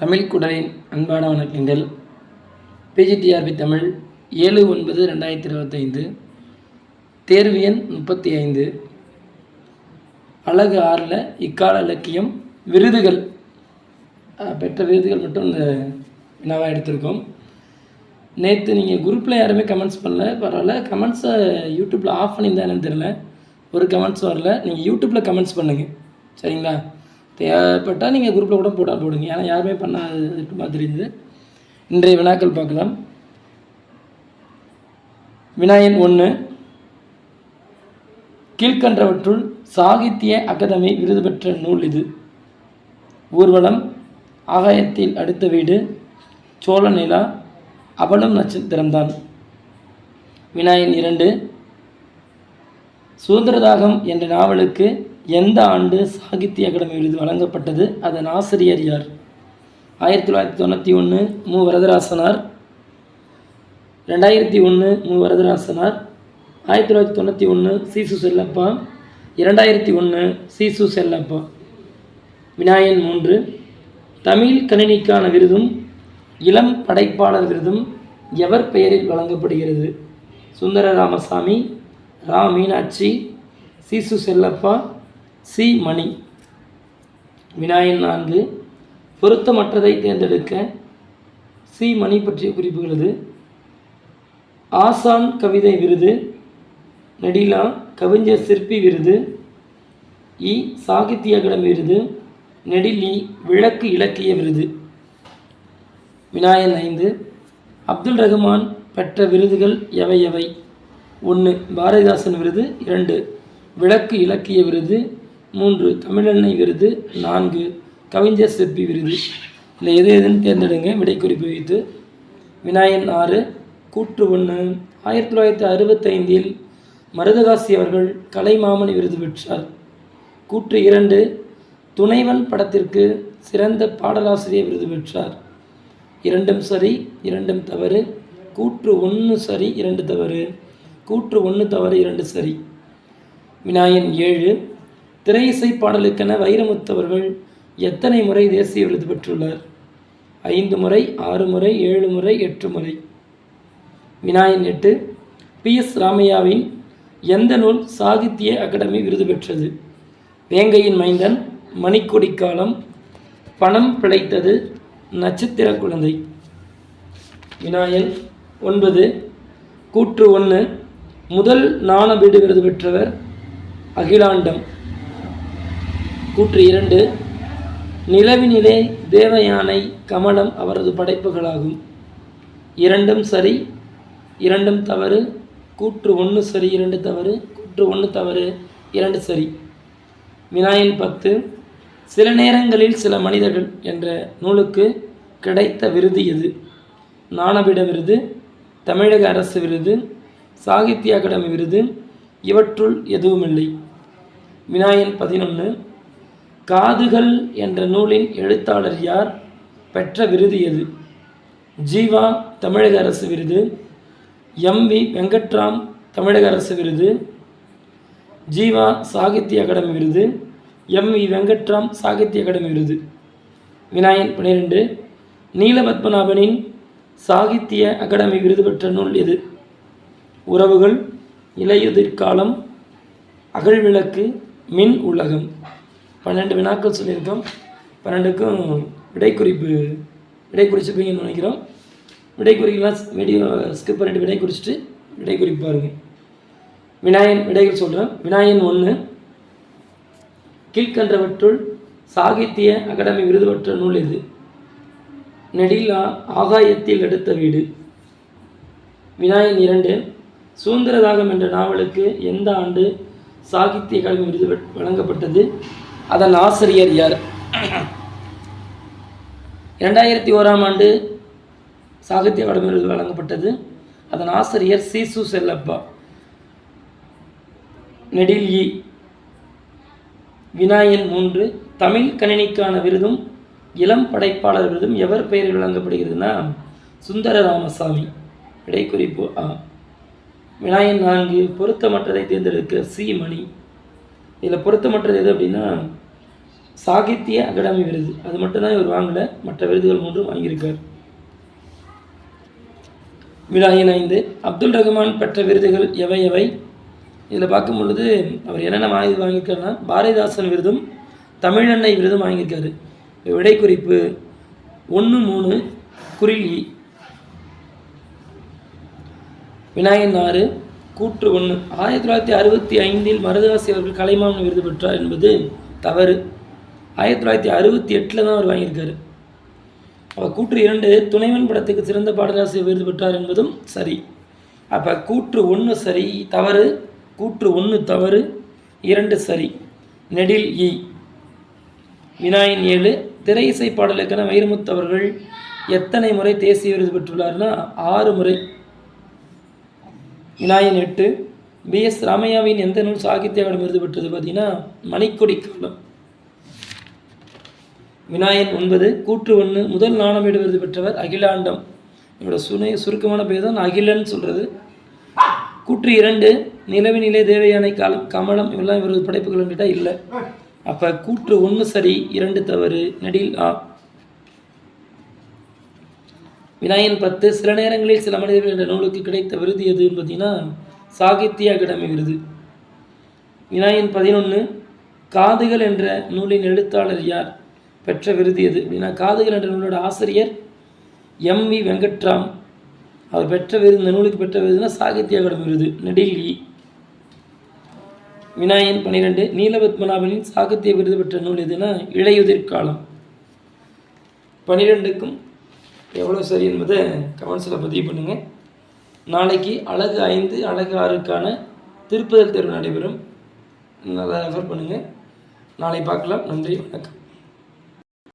தமிழ் குடலின் அன்பான வணக்கங்கள். பிஜிடிஆர்பி தமிழ் ஏழு ஒன்பது ரெண்டாயிரத்தி இருபத்தைந்து தேர்வு எண் முப்பத்தி ஐந்து அழகு ஆறில் இக்கால இலக்கியம் விருதுகள். பெற்ற விருதுகள் மட்டும் இந்த வினாவாக எடுத்திருக்கோம். நேற்று நீங்கள் குரூப்பில் யாருமே கமெண்ட்ஸ் பண்ணல பரவாயில்ல. கமெண்ட்ஸை யூடியூப்பில் ஆஃப் பண்ணியிருந்தா என்னன்னு தெரில ஒரு கமெண்ட்ஸ் வரல. நீங்கள் யூடியூப்பில் கமெண்ட்ஸ் பண்ணுங்கள் சரிங்களா? தேவைப்பட்டால் நீங்கள் குரூப்பில் கூட போட்டால் போடுங்க. ஏன்னா யாருமே பண்ணாது மாதிரி தெரியுது இன்றைய வினாக்கள் பார்க்கலாம். வினாயன் ஒன்று கீழ்கன்றவற்றுள் சாகித்ய அகாதமி விருது பெற்ற நூல் இது. ஊர்வலம் ஆகாயத்தில் அடுத்த வீடு சோழ நிலா அவளும் நட்சத்திரம்தான் வினாயன் இரண்டு. சுதந்திரதாகம் என்ற நாவலுக்கு எந்த ஆண்டு சாகித்ய அகாடமி விருது வழங்கப்பட்டது? அதன் ஆசிரியர் யார்? ஆயிரத்தி தொள்ளாயிரத்தி தொண்ணூற்றி ஒன்று மு. வரதராசனார். ரெண்டாயிரத்தி ஒன்று மு. வரதராசனார். ஆயிரத்தி தொள்ளாயிரத்தி தொண்ணூற்றி ஒன்று சீசு செல்லப்பா. இரண்டாயிரத்தி ஒன்று சீசு செல்லப்பா. விநாயகன் மூன்று. தமிழ் கணினிக்கான விருதும் இளம் படைப்பாளர் விருதும் எவர் பெயரில் வழங்கப்படுகிறது? சுந்தர ராமசாமி ரா. மீனாட்சி சீசு செல்லப்பா சி மணி. விநாயகன் நான்கு. பொருத்தமற்றதை தேர்ந்தெடுக்க சி மணி பற்றிய குறிப்புகளது ஆசான் கவிதை விருது. நெடிலா கவிஞர் சிற்பி விருது. இ. சாகித்ய அகாடமி விருது. நெடிலி விளக்கு இலக்கிய விருது. வினாயன் ஐந்து. அப்துல் ரஹ்மான் பெற்ற விருதுகள் எவை எவை? ஒன்று பாரதிதாசன் விருது. இரண்டு விளக்கு இலக்கிய விருது. மூன்று தமிழெண்ணை விருது நான்கு கவிஞர் சிற்பி விருது. இல்லை எது எதுன்னு தேர்ந்தெடுங்க. விடை குறிப்பு வைத்து விநாயகன் ஆறு கூற்று ஒன்று. ஆயிரத்தி தொள்ளாயிரத்தி அறுபத்தைந்தில் மருதகாசி அவர்கள் கலைமாமணி விருது பெற்றார். கூற்று இரண்டு துணைவன் படத்திற்கு சிறந்த பாடலாசிரியர் விருது பெற்றார். இரண்டும் சரி இரண்டும் தவறு. கூற்று ஒன்று சரி இரண்டு தவறு. கூற்று ஒன்று தவறு இரண்டு சரி. விநாயகன் ஏழு திரை இசை பாடலுக்கென வைரமுத்தவர்கள் எத்தனை முறை தேசிய விருது பெற்றுள்ளார்? ஐந்து முறை ஆறு முறை ஏழு முறை எட்டு முறை. வினாயன் எட்டு பி. எஸ். ராமையாவின் எந்த நூல் சாகித்ய அகாடமி விருது பெற்றது? வேங்கையின் மைந்தன் மணிக்கொடி காலம் பணம் பிழைத்தது நட்சத்திர குழந்தை. வினாயன் ஒன்பது கூற்று ஒன்று முதல் நாணபீடு விருது பெற்றவர் அகிலாண்டம். கூற்று இரண்டு. நிலவினிலே தேவயானை கமலம் அவரது படைப்புகளாகும். இரண்டும் சரி இரண்டும் தவறு. கூற்று ஒன்று சரி இரண்டு தவறு. கூற்று ஒன்று தவறு இரண்டு சரி. வினாயின் பத்து சில நேரங்களில் சில மனிதர்கள் என்ற நூலுக்கு கிடைத்த விருது எது? ஞானபீட விருது தமிழக அரசு விருது சாகித்ய அகாடமி விருது இவற்றுள் எதுவுமில்லை. வினாயன் பதினொன்று காதுகள் என்ற நூலின் எழுத்தாளர் யார்? பெற்ற விருது எது? ஜீவா தமிழக அரசு விருது. எம். வி. வெங்கட்ராம் தமிழக அரசு விருது. ஜீவா சாகித்ய அகாடமி விருது. M. V. Venkatram Sahitya academy விருது. விநாயகன் பன்னிரெண்டு நீலபத்மநாபனின் சாகித்ய அகாடமி விருது பெற்ற நூல் எது? உறவுகள் இலையுதிர்காலம் அகழ்விளக்கு மின் உலகம். பன்னெண்டு வினாக்கள் சொல்லியிருக்கோம். பன்னெண்டுக்கும் விடைக்குறிப்பு விடை குறிச்சுப்பீங்கன்னு நினைக்கிறோம். விடை குறிக்கலாம் வீடியோ ஸ்கிப் பண்ணிட்டு விடை குறிச்சிட்டு விடை குறிப்பு பாருங்க விநாயகன் விடைகள் சொல்கிறேன் விநாயகன் ஒன்று கீழ்கன்றவற்றுள் சாகித்ய அகாடமி விருது பெற்ற நூல் எது? நெடிலா ஆகாயத்தில் எடுத்த வீடு. விநாயகன் இரண்டு சுதந்திரதாகம் என்ற நாவலுக்கு எந்த ஆண்டு சாகித்ய அகாடமி விருது வழங்கப்பட்டது? அதன் ஆசிரியர் யார்? இரண்டாயிரத்தி ஓராம் ஆண்டு சாகித்ய அகாடமி விருது வழங்கப்பட்டது. அதன் ஆசிரியர் சீசு செல்லப்பா. நெடில் இ. விநாயகன் மூன்று தமிழ் கணினிக்கான விருதும் இளம் படைப்பாளர் விருதும் எவர் பெயரில் வழங்கப்படுகிறதுனா? சுந்தர ராமசாமி விடைக்குறிப்பு ஆ. விநாயகன் நான்கு பொருத்தமற்றதை தேர்ந்தெடுக்க சி. மணி. இதில் பொருத்தமற்றது எது அப்படின்னா சாகித்ய அகாடமி விருது. அது மட்டும்தான் இவர் வாங்கலை மற்ற விருதுகள் மூன்றும் வாங்கியிருக்கார். விழாயின் ஐந்து. அப்துல் ரஹ்மான் பெற்ற விருதுகள் எவை எவை? இதில் பார்க்கும் பொழுது அவர் என்னென்ன வாங்கி வாங்கியிருக்காருன்னா பாரதிதாசன் விருதும் தமிழன்னை விருதும் வாங்கியிருக்காரு. விடை குறிப்பு ஒன்று மூணு குறில் இ. விநாயகன் ஆறு. கூற்று ஒன்று. ஆயிரத்தி தொள்ளாயிரத்தி அறுபத்தி ஐந்தில் மருதவாசி அவர்கள் கலைமாமன் விருது பெற்றார் என்பது தவறு. ஆயிரத்தி தொள்ளாயிரத்தி அறுபத்தி எட்டில் தான் அவர் வாங்கியிருக்காரு. அப்போ கூற்று இரண்டு துணைவன் படத்துக்கு சிறந்த பாடலாசிரியர் விருது பெற்றார் என்பதும் சரி. அப்போ கூற்று ஒன்று சரி தவறு. கூற்று ஒன்று தவறு இரண்டு சரி. நெடில் இ. வினாயின் ஏழு. திரை இசை பாடலுக்கென வைரமுத்து அவர்கள் எத்தனை முறை தேசிய விருது பெற்றுள்ளார்னா ஆறு முறை. வினாயின் எட்டு பி எஸ் ராமையாவின் எந்த நூல் சாகித்ய அகாடமி விருது பெற்றது பார்த்தீங்கன்னா மணிக்கொடி காலம். வினாயன் ஒன்பது கூற்று ஒன்று முதல் நாணமேடு விருது பெற்றவர் அகிலாண்டம். என்னோட சுனை சுருக்கமான பேர் தான் அகிலன் சொல்கிறது கூற்று இரண்டு நிலவினிலே தேவையானை காலம் கமலம் இவெல்லாம் இவரது படைப்புகள் கேட்டால் இல்லை. அப்போ கூற்று ஒன்று சரி இரண்டு தவறு நெடில் ஆ. வினாயன் பத்து சில நேரங்களில் சில மனிதர்கள் என்ற நூலுக்கு கிடைத்த விருது எதுன்னு பார்த்தீங்கன்னா சாகித்ய அகாடமி விருது. வினாயன் பதினொன்று காதுகள் என்ற நூலின் எழுத்தாளர் யார்? பெற்ற விருது எது? அப்படின்னா காதுகள் என்ற நூலோட ஆசிரியர் எம் வி வெங்கட்ராம். அவர் பெற்ற விருது இந்த நூலுக்கு பெற்ற விருதுனா சாகித்ய அகாடமி விருது நெடில்லி வினாயன் பன்னிரெண்டு நீலபத்மநாபனின் சாகித்ய விருது பெற்ற நூல் எதுனா இலையுதிர்காலம் பன்னிரெண்டுக்கும் எவ்வளோ சரி என்பதை கமெண்ட்ஸில் பதிவு பண்ணுங்கள் நாளைக்கு அழகு ஐந்து அழகு ஆறுக்கான திருப்புதல் தேர்வு நடைபெறும். நல்லா ரெஃபர் பண்ணுங்கள் நாளை பார்க்கலாம். நன்றி வணக்கம்.